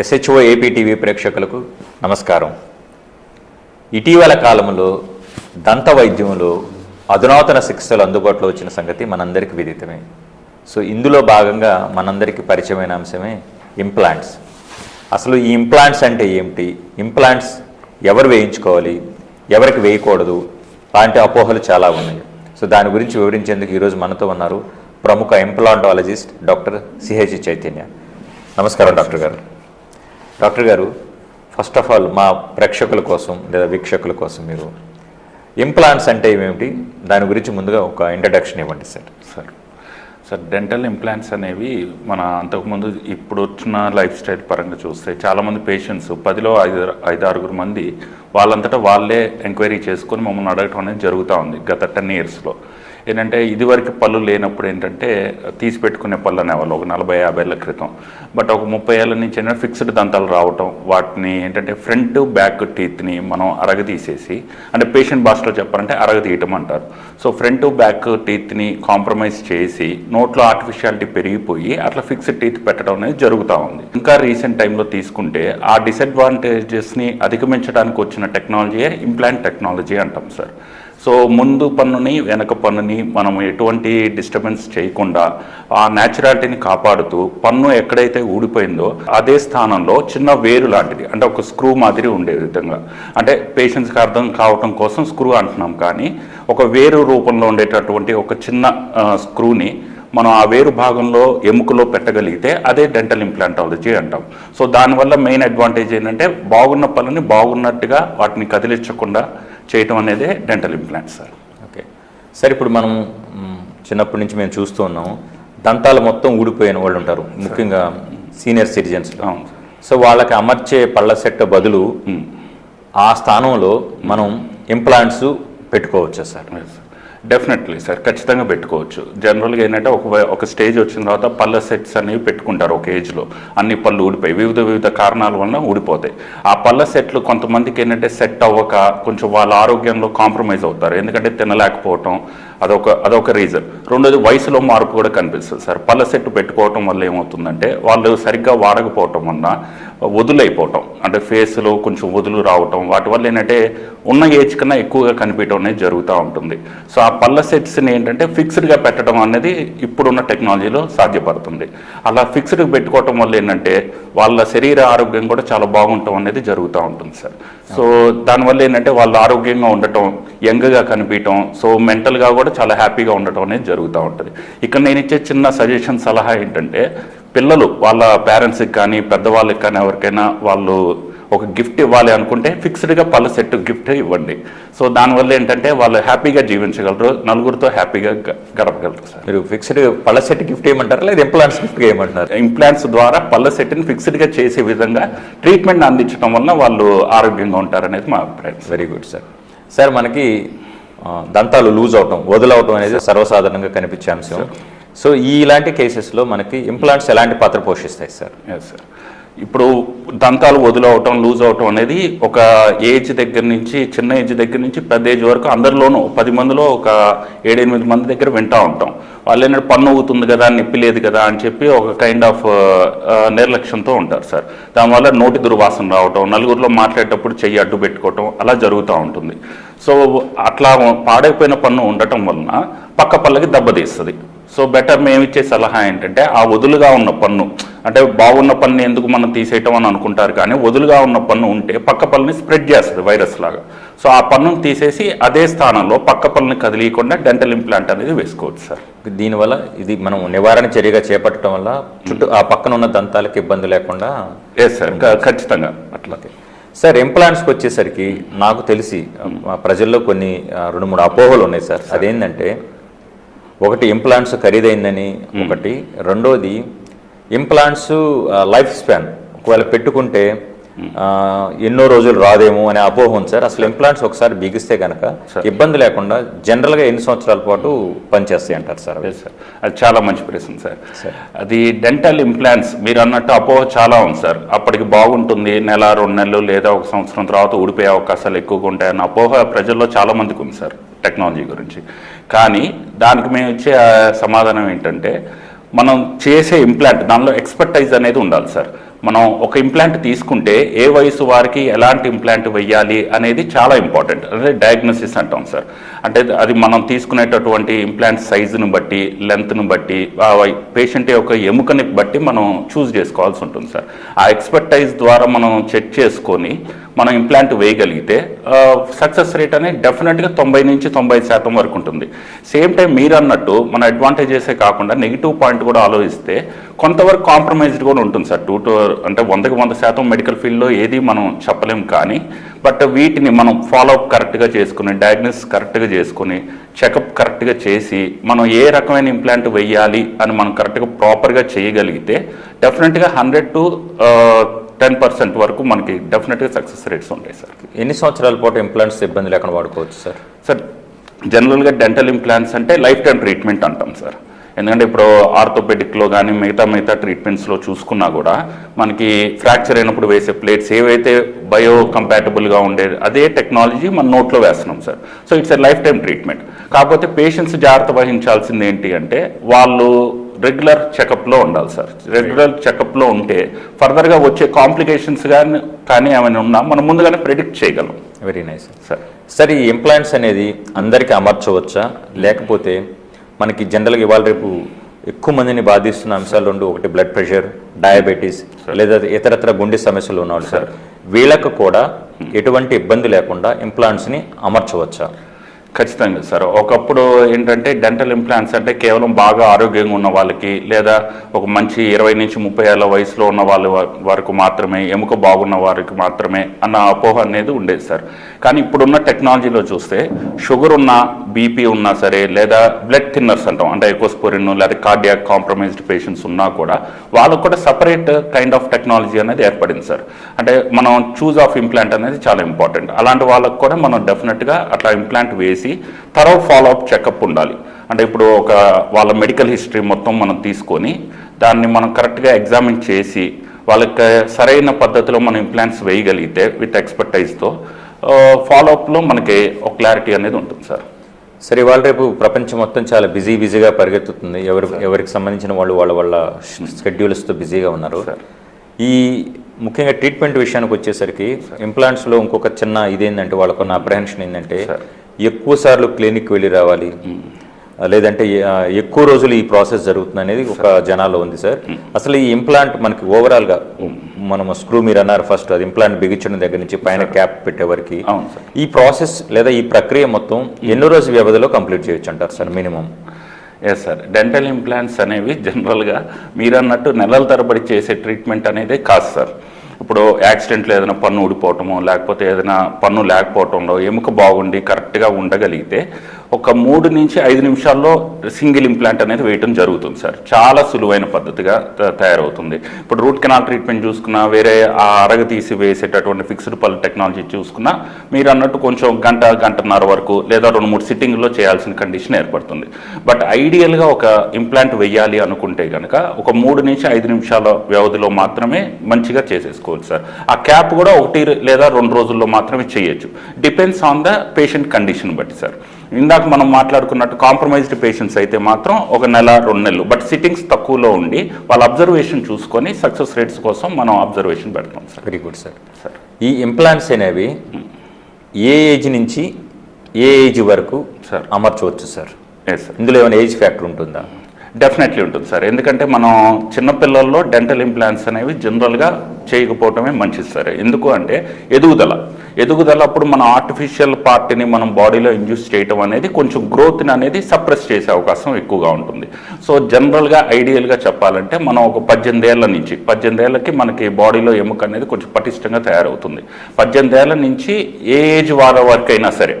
SHO APTV ప్రేక్షకులకు నమస్కారం. ఇటీవల కాలంలో దంత వైద్యంలో అధునాతన చికిత్సలు అందుబాటులో వచ్చిన సంగతి మనందరికీ విదితమే. సో ఇందులో భాగంగా మనందరికీ పరిచయమైన అంశమే ఇంప్లాంట్స్. అసలు ఈ ఇంప్లాంట్స్ అంటే ఏమిటి? ఇంప్లాంట్స్ ఎవరు వేయించుకోవాలి? ఎవరికి వేయకూడదు? లాంటి అపోహలు చాలా ఉన్నాయి. సో దాని గురించి వివరించేందుకు ఈరోజు మనతో ఉన్నారు ప్రముఖ ఇంప్లాంటాలజిస్ట్ డాక్టర్ సిహెచ్ చైతన్య. నమస్కారం డాక్టర్ గారు. డాక్టర్ గారు ఫస్ట్ ఆఫ్ ఆల్ మా ప్రేక్షకుల కోసం లేదా వీక్షకుల కోసం మీరు ఇంప్లాంట్స్ అంటే ఏమిటి? దాని గురించి ముందుగా ఒక ఇంట్రడక్షన్ ఇవ్వండి sir sir sir dental implants అనేవి మన అంతకుముందు ఇప్పుడు వచ్చిన లైఫ్ స్టైల్ పరంగా చూస్తే చాలామంది పేషెంట్స్ పదిలో ఐదు ఐదు ఆరుగురు మంది వాళ్ళంతటా వాళ్ళే ఎంక్వైరీ చేసుకొని మమ్మల్ని అడగటం అనేది జరుగుతూ ఉంది గత టెన్ ఇయర్స్లో ఏంటంటే ఇదివరకు పళ్ళు లేనప్పుడు ఏంటంటే తీసి పెట్టుకునే పళ్ళు అనేవాళ్ళు ఒక నలభై యాభై ఏళ్ళ క్రితం. బట్ ఒక ముప్పై ఏళ్ళ నుంచి ఏంటంటే ఫిక్స్డ్ దంతాలు రావటం వాటిని ఏంటంటే ఫ్రంట్ బ్యాక్ టీత్ని మనం అరగ తీసేసి అంటే పేషెంట్ భాషలో చెప్పాలంటే అరగ తీయటం అంటారు. సో ఫ్రంట్ బ్యాక్ టీత్ని కాంప్రమైజ్ చేసి నోట్లో ఆర్టిఫిషియాలిటీ పెరిగిపోయి అట్లా ఫిక్స్డ్ టీత్ పెట్టడం అనేది జరుగుతూ ఉంది. ఇంకా రీసెంట్ టైంలో తీసుకుంటే ఆ డిసడ్వాంటేజెస్ని అధిగమించడానికి వచ్చిన టెక్నాలజీయే ఇంప్లాంట్ టెక్నాలజీ అంటాం సార్. సో ముందు పన్నుని వెనక పన్నుని మనం ఎటువంటి డిస్టర్బెన్స్ చేయకుండా ఆ న్యాచురాలిటీని కాపాడుతూ పన్ను ఎక్కడైతే ఊడిపోయిందో అదే స్థానంలో చిన్న వేరు లాంటిది. అంటే ఒక స్క్రూ మాదిరి ఉండే విధంగా. అంటే పేషెంట్స్కి అర్థం కావటం కోసం స్క్రూ అంటున్నాం కానీ ఒక వేరు రూపంలో ఉండేటటువంటి ఒక చిన్న స్క్రూని మనం ఆ వేరు భాగంలో ఎముకలో పెట్టగలిగితే అదే డెంటల్ ఇంప్లాంటాలజీ అంటాం. సో దానివల్ల మెయిన్ అడ్వాంటేజ్ ఏంటంటే బాగున్న పనులని బాగున్నట్టుగా వాటిని కదిలించకుండా చేయటం అనేదే dental implant sir okay. Sir ఇప్పుడు మనం చిన్నప్పటి నుంచి మేము చూస్తూ ఉన్నాం. దంతాలు మొత్తం ఊడిపోయిన వాళ్ళు ఉంటారు. ముఖ్యంగా సీనియర్ సిటిజన్స్ సో వాళ్ళకి అమర్చే పళ్ళ సెట్ బదులు. ఆ స్థానంలో మనం ఇంప్లాంట్స్ పెట్టుకోవచ్చా సార్ డెఫినెట్లీ సార్ ఖచ్చితంగా పెట్టుకోవచ్చు. జనరల్గా ఏంటంటే ఒక ఒక స్టేజ్ వచ్చిన తర్వాత పళ్ళ సెట్స్ అనేవి పెట్టుకుంటారు ఒక ఏజ్లో అన్ని పళ్ళు ఊడిపోయి వివిధ వివిధ కారణాల వలన ఊడిపోతాయి. ఆ పళ్ళ సెట్లు కొంతమందికి ఏంటంటే సెట్ అవ్వక కొంచెం వాళ్ళ ఆరోగ్యంలో కాంప్రమైజ్ అవుతారు. ఎందుకంటే తినలేకపోవటం అదొక అదొక రీజన్ రెండోది వయసులో మార్పు కూడా కనిపిస్తుంది సార్. పళ్ళ సెట్ పెట్టుకోవటం వల్ల ఏమవుతుందంటే వాళ్ళు సరిగ్గా వాడకపోవటం వల్ల వదులైపోవటం. అంటే ఫేస్లో కొంచెం వదులు రావటం వాటి వల్ల ఏంటంటే ఉన్న ఏజ్ కన్నా ఎక్కువగా కనిపించడం అనేది జరుగుతూ ఉంటుంది. సో ఆ పళ్ళ సెట్స్ని ఏంటంటే ఫిక్స్డ్గా పెట్టడం అనేది ఇప్పుడున్న టెక్నాలజీలో సాధ్యపడుతుంది. అలా ఫిక్స్డ్గా పెట్టుకోవటం వల్ల ఏంటంటే వాళ్ళ శరీర ఆరోగ్యం కూడా చాలా బాగుండటం అనేది జరుగుతూ ఉంటుంది సార్. సో దానివల్ల ఏంటంటే వాళ్ళు ఆరోగ్యంగా ఉండటం యంగ్గా కనిపించడం సో మెంటల్గా కూడా చాలా హ్యాపీగా ఉండటం అనేది జరుగుతూ ఉంటుంది. ఇక్కడ నేను ఇచ్చే చిన్న సజెషన్ సలహా ఏంటంటే పిల్లలు వాళ్ళ పేరెంట్స్కి కానీ పెద్దవాళ్ళకి కానీ ఎవరికైనా వాళ్ళు ఒక గిఫ్ట్ ఇవ్వాలి అనుకుంటే ఫిక్స్డ్గా పళ్ళ సెట్ గిఫ్ట్ ఇవ్వండి. సో దానివల్ల ఏంటంటే వాళ్ళు హ్యాపీగా జీవించగలరు నలుగురితో హ్యాపీగా గడపగలరు సార్. మీరు ఫిక్స్డ్ పళ్ళ సెట్ గిఫ్ట్ ఏమంటారా లేదా ఇంప్లాంట్స్ గిఫ్ట్ ఏమంటారు ఇంప్లాంట్స్ ద్వారా పళ్ళ సెట్ని ఫిక్స్డ్గా చేసే విధంగా ట్రీట్మెంట్ అందించడం వలన వాళ్ళు ఆరోగ్యంగా ఉంటారనేది మా అభిప్రాయం. వెరీ గుడ్ సార్ సార్ మనకి దంతాలు లూజ్ అవటం వదులవటం అనేది సర్వసాధారణంగా కనిపించే అంశం. సో ఈ ఇలాంటి కేసెస్లో మనకి ఇంప్లాంట్స్ ఎలాంటి పాత్ర పోషిస్తాయి సార్ ఎస్ సార్ ఇప్పుడు దంతాలు వదులవటం లూజ్ అవటం అనేది ఒక ఏజ్ దగ్గర నుంచి చిన్న ఏజ్ దగ్గర నుంచి పెద్ద ఏజ్ వరకు అందరిలోనూ పది మందిలో ఒక ఏడెనిమిది మంది దగ్గర వింటూ ఉంటాం. వాళ్ళు ఏంటంటే పన్ను అవుతుంది కదా నొప్పి లేదు కదా అని చెప్పి ఒక కైండ్ ఆఫ్ నిర్లక్ష్యంతో ఉంటారు సార్. దానివల్ల నోటి దుర్వాసన రావటం నలుగురిలో మాట్లాడేటప్పుడు చెయ్యి అడ్డు పెట్టుకోవటం అలా జరుగుతూ ఉంటుంది. సో అట్లా పాడైపోయిన పన్ను ఉండటం వలన పక్క పళ్ళకి దెబ్బతీస్తుంది. సో బెటర్ మేము ఇచ్చే సలహా ఏంటంటే ఆ వదులుగా ఉన్న పన్ను అంటే బాగున్న పన్ను ఎందుకు మనం తీసేయటం అని అనుకుంటారు కానీ వదులుగా ఉన్న పన్ను ఉంటే పక్క పళ్ళని స్ప్రెడ్ చేస్తుంది వైరస్ లాగా. సో ఆ పన్నును తీసేసి అదే స్థానంలో పక్క పళ్ళని కదిలీయకుండా డెంటల్ ఇంప్లాంట్ అనేది వేసుకోవచ్చు సార్. దీనివల్ల ఇది మనం నివారణ చర్యగా చేపట్టడం వల్ల చుట్టూ ఆ పక్కన ఉన్న దంతాలకు ఇబ్బంది లేకుండా ఎస్ సార్ ఖచ్చితంగా. అట్లా. సార్ ఇంప్లాంట్స్కి వచ్చేసరికి నాకు తెలిసి ఆ, ప్రజల్లో కొన్ని రెండు మూడు అపోహలు ఉన్నాయి సార్. అదేంటంటే ఒకటి ఇంప్లాంట్స్ ఖరీదైందని ఒకటి. రెండోది ఇంప్లాంట్స్ లైఫ్ స్పాన్ ఒకవేళ పెట్టుకుంటే ఎన్నో రోజులు రాదేమో అనే అపోహ ఉంది సార్. అసలు ఇంప్లాంట్స్ ఒకసారి బిగిస్తే కనుక ఇబ్బంది లేకుండా జనరల్గా ఎన్ని సంవత్సరాల పాటు పనిచేస్తాయి అంటారు సార్ సార్ అది చాలా మంచి ప్రశ్న సార్. అది డెంటల్ ఇంప్లాంట్స్ మీరు అన్నట్టు అపోహ చాలా ఉంది సార్. అప్పటికి బాగుంటుంది నెల రెండు నెలలు లేదా ఒక సంవత్సరం తర్వాత ఊడిపోయే అవకాశాలు ఎక్కువగా ఉంటాయన్న అపోహ ప్రజల్లో చాలా మందికి ఉంది సార్ టెక్నాలజీ గురించి. కానీ దానికి మేము ఇచ్చే సమాధానం ఏంటంటే మనం చేసే ఇంప్లాంట్ దానిలో ఎక్స్పర్టైజ్ అనేది ఉండాలి సార్. మనం ఒక ఇంప్లాంట్ తీసుకుంటే ఏ వయసు వారికి ఎలాంటి ఇంప్లాంట్ వెయ్యాలి అనేది చాలా ఇంపార్టెంట్ అదే డయాగ్నోసిస్ అంటాం సార్. అంటే అది మనం తీసుకునేటటువంటి ఇంప్లాంట్ సైజును బట్టి లెంత్ను బట్టి పేషెంట్ యొక్క ఎముకని బట్టి మనం చూస్ చేసుకోవాల్సి ఉంటుంది సార్. ఆ ఎక్స్పర్టైజ్ ద్వారా మనం చెక్ చేసుకొని మనం ఇంప్లాంట్ వేయగలిగితే సక్సెస్ రేట్ అనేది డెఫినెట్గా తొంభై నుంచి తొంభై శాతం వరకు ఉంటుంది. సేమ్ టైం మీరు అన్నట్టు మన అడ్వాంటేజెసే కాకుండా నెగిటివ్ పాయింట్ కూడా ఆలోచిస్తే కొంతవరకు కాంప్రమైజ్డ్ కూడా ఉంటుంది సార్. టూ టు అంటే వందకి వంద శాతం మెడికల్ ఫీల్డ్లో ఏది మనం చెప్పలేం కానీ బట్ వీటిని మనం ఫాలోఅప్ కరెక్ట్గా చేసుకుని డయాగ్నోస్ కరెక్ట్గా చేసుకుని చెకప్ కరెక్ట్గా చేసి మనం ఏ రకమైన ఇంప్లాంట్ వెయ్యాలి అని మనం కరెక్ట్గా ప్రాపర్గా చేయగలిగితే డెఫినెట్గా హండ్రెడ్ టు టెన్ పర్సెంట్ వరకు మనకి డెఫినెట్గా సక్సెస్ రేట్స్ ఉంటాయి సార్ ఎన్ని సంవత్సరాల పాటు ఇంప్లాంట్స్ ఇబ్బంది లేకుండా వాడుకోవచ్చు సార్ సార్ జనరల్గా డెంటల్ ఇంప్లాంట్స్ అంటే లైఫ్ టైం ట్రీట్మెంట్ అంటాం సార్ ఎందుకంటే ఇప్పుడు ఆర్థోపెడిక్లో కానీ మిగతా మిగతా ట్రీట్మెంట్స్లో చూసుకున్నా కూడా మనకి ఫ్రాక్చర్ అయినప్పుడు వేసే ప్లేట్స్ ఏవైతే బయో కంపాటబుల్గా ఉండేది అదే టెక్నాలజీ మన నోట్లో వేస్తున్నాం sir so it's a life time treatment కాకపోతే పేషెంట్స్ జాగ్రత్త వహించాల్సింది ఏంటి అంటే వాళ్ళు రెగ్యులర్ చెకప్లో ఉండాలి సార్. రెగ్యులర్ చెకప్లో ఉంటే ఫర్దర్గా వచ్చే కాంప్లికేషన్స్ కానీ కానీ ఏమైనా ఉన్నా మనం ముందుగానే ప్రెడిక్ట్ చేయగలం. Very nice sir. సార్. ఈ ఇంప్లాంట్స్ అనేది అందరికీ అమర్చవచ్చా? లేకపోతే మనకి జనరల్గా ఇవాళ రేపు ఎక్కువ మందిని బాధిస్తున్న అంశాలు రెండు ఒకటి బ్లడ్ ప్రెషర్ డయాబెటీస్ లేదా ఇతరత్ర గుండె సమస్యలు ఉన్నవాళ్ళు సార్. వీళ్ళకు కూడా ఎటువంటి ఇబ్బంది లేకుండా ఇంప్లాంట్స్ని అమర్చవచ్చా? ఖచ్చితంగా సార్. ఒకప్పుడు ఏంటంటే డెంటల్ ఇంప్లాంట్స్ అంటే కేవలం బాగా ఆరోగ్యంగా ఉన్న వాళ్ళకి లేదా ఒక మంచి ఇరవై నుంచి ముప్పై ఏళ్ళ వయసులో ఉన్న వాళ్ళ వ- వరకు మాత్రమే ఎముక బాగున్న వారికి మాత్రమే అన్న అపోహ అనేది ఉండేది సార్. కానీ ఇప్పుడున్న టెక్నాలజీలో చూస్తే షుగర్ ఉన్న బీపీ ఉన్నా సరే లేదా బ్లడ్ థిన్నర్స్ అంటాం అంటే ఎకోస్పోరిన్ లేదా కార్డియాక్ కాంప్రమైజ్డ్ పేషెంట్స్ ఉన్నా కూడా వాళ్ళకు కూడా సపరేట్ కైండ్ ఆఫ్ టెక్నాలజీ అనేది ఏర్పడింది సార్. అంటే మనం చూజ్ ఆఫ్ ఇంప్లాంట్ అనేది చాలా ఇంపార్టెంట్ అలాంటి వాళ్ళకు కూడా మనం డెఫినెట్గా అట్లా ఇంప్లాంట్ వేసి తర్వా ఫాలో అప్ చెకప్ ఉండాలి. అంటే ఇప్పుడు ఒక వాళ్ళ మెడికల్ హిస్టరీ మొత్తం మనం తీసుకొని దాన్ని మనం కరెక్ట్గా ఎగ్జామిన్ చేసి వాళ్ళకి సరైన పద్ధతిలో మనం ఇంప్లాంట్స్ వేయగలిగితే విత్ ఎక్స్పర్టైజ్తో ఫాలో అప్లో మనకి ఒక క్లారిటీ అనేది ఉంటుంది సార్. సరే ఇవాళ రేపు ప్రపంచం మొత్తం చాలా బిజీ బిజీగా పరిగెత్తుతుంది. ఎవరి ఎవరికి సంబంధించిన వాళ్ళు వాళ్ళ వాళ్ళ షెడ్యూల్స్తో బిజీగా ఉన్నారు. ఈ ముఖ్యంగా ట్రీట్మెంట్ విషయానికి వచ్చేసరికి ఇంప్లాంట్స్లో ఇంకొక చిన్న ఇదేంటంటే వాళ్ళకున్న అప్రహెన్షన్ ఏంటంటే ఎక్కువ సార్లు క్లినిక్ వెళ్ళి రావాలి. లేదంటే ఎక్కువ రోజులు ఈ ప్రాసెస్ జరుగుతుంది అనేది ఒక జనాల్లో ఉంది సార్. అసలు ఈ ఇంప్లాంట్ మనకి ఓవరాల్గా మనం స్క్రూ మీరు అన్నారు ఫస్ట్ అది ఇంప్లాంట్ బిగించడం దగ్గర నుంచి పైన క్యాప్ పెట్టే వరకు అవును సార్. ఈ ప్రాసెస్ లేదా ఈ ప్రక్రియ మొత్తం ఎన్నో రోజు వ్యవధిలో కంప్లీట్ చేయొచ్చు అంటారు sir minimum? Yes sir dental implants అనేవి జనరల్గా మీరు అన్నట్టు నెలల తరబడి చేసే ట్రీట్మెంట్ అనేది కాదు సార్ ఇప్పుడు యాక్సిడెంట్లో ఏదైనా పన్ను ఊడిపోవటమో లేకపోతే ఏదైనా పన్ను లేకపోవటంలో ఎముక బాగుండి కరెక్ట్గా ఉండగలిగితే ఒక మూడు నుంచి ఐదు నిమిషాల్లో సింగిల్ ఇంప్లాంట్ అనేది వేయటం జరుగుతుంది సార్. చాలా సులువైన పద్ధతిగా త- తయారవుతుంది. ఇప్పుడు రూట్ కెనాల్ ట్రీట్మెంట్ చూసుకున్నా వేరే ఆ అరగ తీసి వేసేటటువంటి ఫిక్స్డ్ పల్ టెక్నాలజీ చూసుకున్నా మీరు అన్నట్టు కొంచెం గంట గంటన్నర వరకు లేదా రెండు మూడు సిట్టింగ్లో చేయాల్సిన కండిషన్ ఏర్పడుతుంది. బట్ ఐడియల్గా ఒక ఇంప్లాంట్ వెయ్యాలి అనుకుంటే కనుక ఒక మూడు నుంచి ఐదు నిమిషాల వ్యవధిలో మాత్రమే మంచిగా చేసేసుకోవచ్చు సార్. ఆ క్యాప్ కూడా ఒకటి లేదా రెండు రోజుల్లో మాత్రమే చేయొచ్చు. Depends on the patient condition బట్టి సార్. ఇందాక మనం మాట్లాడుకున్నట్టు కాంప్రమైజ్డ్ పేషెంట్స్ అయితే మాత్రం ఒక నెల రెండు నెలలు. బట్ సిట్టింగ్స్ తక్కువలో ఉండి వాళ్ళ అబ్జర్వేషన్ చూసుకొని సక్సెస్ రేట్స్ కోసం మనం అబ్జర్వేషన్ పెడతాం sir very good sir sir ఈ ఇంప్లాంట్స్ అనేవి ఏ ఏజ్ నుంచి ఏ ఏజ్ వరకు సార్ అమర్చవచ్చు సార్ ఇందులో ఏమైనా ఏజ్ ఫ్యాక్టర్ ఉంటుందా? డెఫినెట్లీ ఉంటుంది సార్. ఎందుకంటే మనం చిన్నపిల్లల్లో డెంటల్ ఇంప్లాంట్స్ అనేవి జనరల్గా చేయకపోవటమే మంచిది సార్. ఎందుకు అంటే ఎదుగుదల. ఎదుగుదల అప్పుడు మన ఆర్టిఫిషియల్ పార్ట్ని మనం బాడీలో ఇండ్యూస్ చేయటం అనేది కొంచెం గ్రోత్ని అనేది సప్రెస్ చేసే అవకాశం ఎక్కువగా ఉంటుంది. సో జనరల్గా ఐడియల్గా చెప్పాలంటే మనం ఒక పద్దెనిమిది ఏళ్ళ నుంచి పద్దెనిమిది ఏళ్ళకి మనకి బాడీలో ఎముక అనేది కొంచెం పటిష్టంగా తయారవుతుంది. పద్దెనిమిది ఏళ్ళ నుంచి ఏ ఏజ్ వారి వరకైనా సరే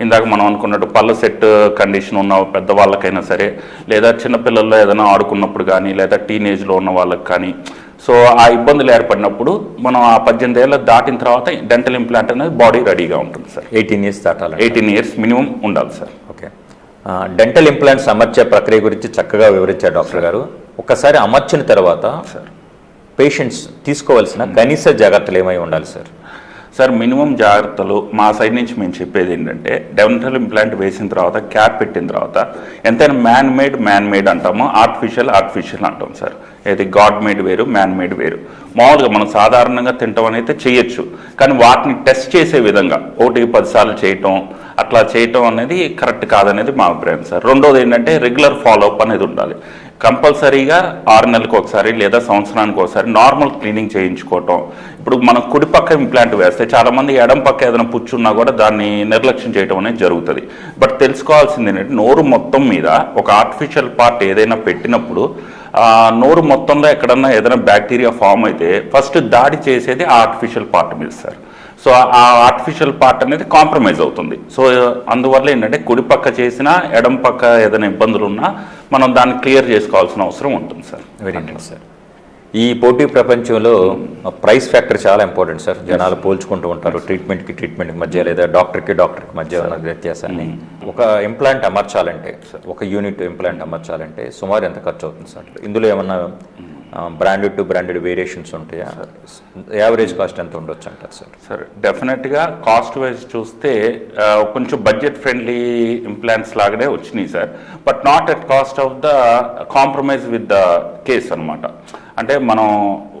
ఇందాక మనం అనుకున్నట్టు పళ్ళ సెట్ కండిషన్ ఉన్న పెద్దవాళ్ళకైనా సరే లేదా చిన్నపిల్లల్లో ఏదైనా ఆడుకున్నప్పుడు కానీ లేదా టీనేజ్లో ఉన్న వాళ్ళకి కానీ సో ఆ ఇబ్బందులు ఏర్పడినప్పుడు మనం ఆ పద్దెనిమిది ఏళ్ళ దాటిన తర్వాత డెంటల్ ఇంప్లాంట్ అనేది బాడీ రెడీగా ఉంటుంది సార్. ఎయిటీన్ ఇయర్స్ దాటాలి ఎయిటీన్ ఇయర్స్ మినిమం ఉండాలి సార్. ఓకే. డెంటల్ ఇంప్లాంట్స్ అమర్చే ప్రక్రియ గురించి చక్కగా వివరించారు డాక్టర్ గారు. ఒక్కసారి అమర్చిన తర్వాత సార్. పేషెంట్స్ తీసుకోవాల్సిన కనీస జాగ్రత్తలు ఏమై ఉండాలి సార్? సార్ మినిమం జాగ్రత్తలు మా సైడ్ నుంచి మేము చెప్పేది ఏంటంటే డెంటల్ ఇంప్లాంట్ వేసిన తర్వాత క్యాప్ పెట్టిన తర్వాత ఎంతైనా మ్యాన్ మేడ్ మ్యాన్ మేడ్ అంటాము. ఆర్టిఫిషియల్ ఆర్టిఫిషియల్ అంటాం సార్. ఏది గాడ్ మేడ్ వేరు మ్యాన్ మేడ్ వేరు. మామూలుగా మనం సాధారణంగా తింటాం అయితే చేయొచ్చు కానీ వాటిని టెస్ట్ చేసే విధంగా ఒకటికి పదిసార్లు చేయటం అట్లా చేయటం అనేది కరెక్ట్ కాదనేది మా అభిప్రాయం సార్. రెండోది ఏంటంటే రెగ్యులర్ ఫాలోఅప్ అనేది ఉండాలి. కంపల్సరీగా ఆరు నెలలకు ఒకసారి లేదా సంవత్సరానికి ఒకసారి నార్మల్ క్లీనింగ్ చేయించుకోవటం. ఇప్పుడు మనం కుడి పక్క ఇంప్లాంట్ వేస్తే చాలామంది ఎడం పక్క ఏదైనా పుచ్చున్నా కూడా దాన్ని నిర్లక్ష్యం చేయడం అనేది జరుగుతుంది. బట్ తెలుసుకోవాల్సింది ఏంటంటే నోరు మొత్తం మీద ఒక ఆర్టిఫిషియల్ పార్ట్ ఏదైనా పెట్టినప్పుడు నోరు మొత్తంలో ఎక్కడన్నా ఏదైనా బ్యాక్టీరియా ఫామ్ అయితే ఫస్ట్ దాడి చేసేది ఆ ఆర్టిఫిషియల్ పార్ట్ మీద సార్. సో ఆ ఆర్టిఫిషియల్ పార్ట్ అనేది కాంప్రమైజ్ అవుతుంది. సో అందువల్ల ఏంటంటే కుడి పక్క చేసినా ఎడం పక్క ఏదైనా ఇబ్బందులు ఉన్నా మనం దాన్ని క్లియర్ చేసుకోవాల్సిన అవసరం ఉంటుంది సార్. వెరీ నైస్ సార్ ఈ పోటీ ప్రపంచంలో ప్రైస్ ఫ్యాక్టర్ చాలా ఇంపార్టెంట్ సార్ జనాలు పోల్చుకుంటూ ఉంటారు. ట్రీట్మెంట్కి ట్రీట్మెంట్కి మధ్య లేదా డాక్టర్కి డాక్టర్కి మధ్య ఉన్న వ్యత్యాసాన్ని. ఒక ఇంప్లాంట్ అమర్చాలంటే ఒక యూనిట్ ఇంప్లాంట్ అమర్చాలంటే సుమారు ఎంత ఖర్చు అవుతుంది సార్ ఇందులో ఏమన్నా బ్రాండెడ్ టు బ్రాండెడ్ వేరియేషన్స్ ఉంటాయా? యావరేజ్ కాస్ట్ ఎంత ఉండొచ్చు అంటారు సార్ సార్ డెఫినెట్గా కాస్ట్ వైజ్ చూస్తే కొంచెం బడ్జెట్ ఫ్రెండ్లీ ఇంప్లాంట్స్ లాగానే వచ్చినాయి sir but not at cost of the compromise with the case అనమాట అంటే మనం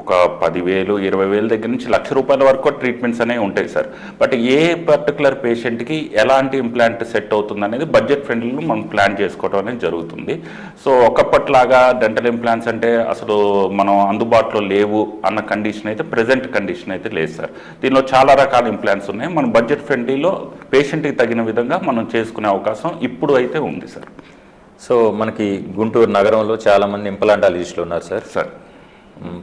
ఒక పదివేలు ఇరవై వేల దగ్గర నుంచి లక్ష రూపాయల వరకు ట్రీట్మెంట్స్ అనేవి ఉంటాయి సార్. బట్ ఏ పర్టికులర్ పేషెంట్కి ఎలాంటి ఇంప్లాంట్ సెట్ అవుతుంది అనేది బడ్జెట్ ఫ్రెండ్లీలో మనం ప్లాన్ చేసుకోవడం అనేది జరుగుతుంది. సో ఒకప్పట్లాగా డెంటల్ ఇంప్లాంట్స్ అంటే అసలు మనం అందుబాటులో లేవు అన్న కండిషన్ అయితే ప్రెజెంట్ కండిషన్ అయితే లేదు సార్. దీనిలో చాలా రకాల ఇంప్లాంట్స్ ఉన్నాయి. మన బడ్జెట్ ఫ్రెండ్లీలో పేషెంట్కి తగిన విధంగా మనం చేసుకునే అవకాశం ఇప్పుడు అయితే ఉంది సార్. సో మనకి గుంటూరు నగరంలో చాలా మంది ఇంప్లాంటాలజిస్టులు ఉన్నారు sir. Sir.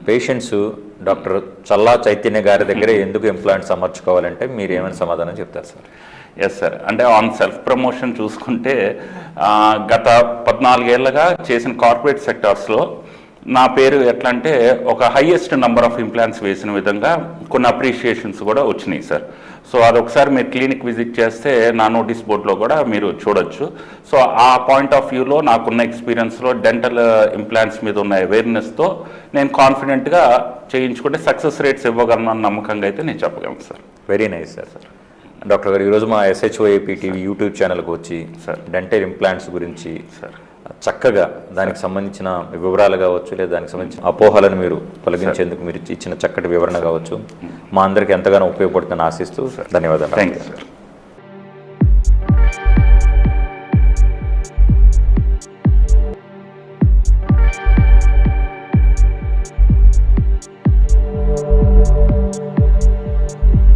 Patients doctor Challa Chaitanya గారి దగ్గరే ఎందుకు ఇంప్లాంట్స్ అమర్చుకోవాలంటే మీరు ఏమైనా సమాధానం చెప్తారు సార్? ఎస్ సార్ అంటే ఆన్ సెల్ఫ్ ప్రమోషన్ చూసుకుంటే గత పద్నాలుగేళ్ళుగా చేసిన కార్పొరేట్ సెక్టార్స్లో నా పేరు ఎట్లా అంటే ఒక హయ్యెస్ట్ నెంబర్ ఆఫ్ ఇంప్లాంట్స్ వేసిన విధంగా కొన్ని అప్రిషియేషన్స్ కూడా వచ్చినాయి సార్ సో అదొకసారి మీరు క్లినిక్ విజిట్ చేస్తే నా నోటీస్ బోర్డులో కూడా మీరు చూడొచ్చు. సో ఆ పాయింట్ ఆఫ్ వ్యూలో నాకున్న ఎక్స్పీరియన్స్లో డెంటల్ ఇంప్లాంట్స్ మీద ఉన్న అవేర్నెస్తో నేను కాన్ఫిడెంట్గా చేయించుకుంటే సక్సెస్ రేట్స్ ఇవ్వగలను అన్న నమ్మకంగా అయితే నేను చెప్పగలను sir. Very nice sir doctor గారు ఈరోజు మా ఎస్హెచ్ఓఏపీ టీవీ యూట్యూబ్ ఛానల్కి వచ్చి సార్. డెంటల్ ఇంప్లాంట్స్ గురించి సార్. చక్కగా దానికి సంబంధించిన వివరాలు కావచ్చు లేదా దానికి సంబంధించిన అపోహలను మీరు తొలగించేందుకు మీరు ఇచ్చిన చక్కటి వివరణ కావచ్చు. మా అందరికీ ఎంతగానో ఉపయోగపడుతుందని ఆశిస్తూ ధన్యవాదాలు. Thank you sir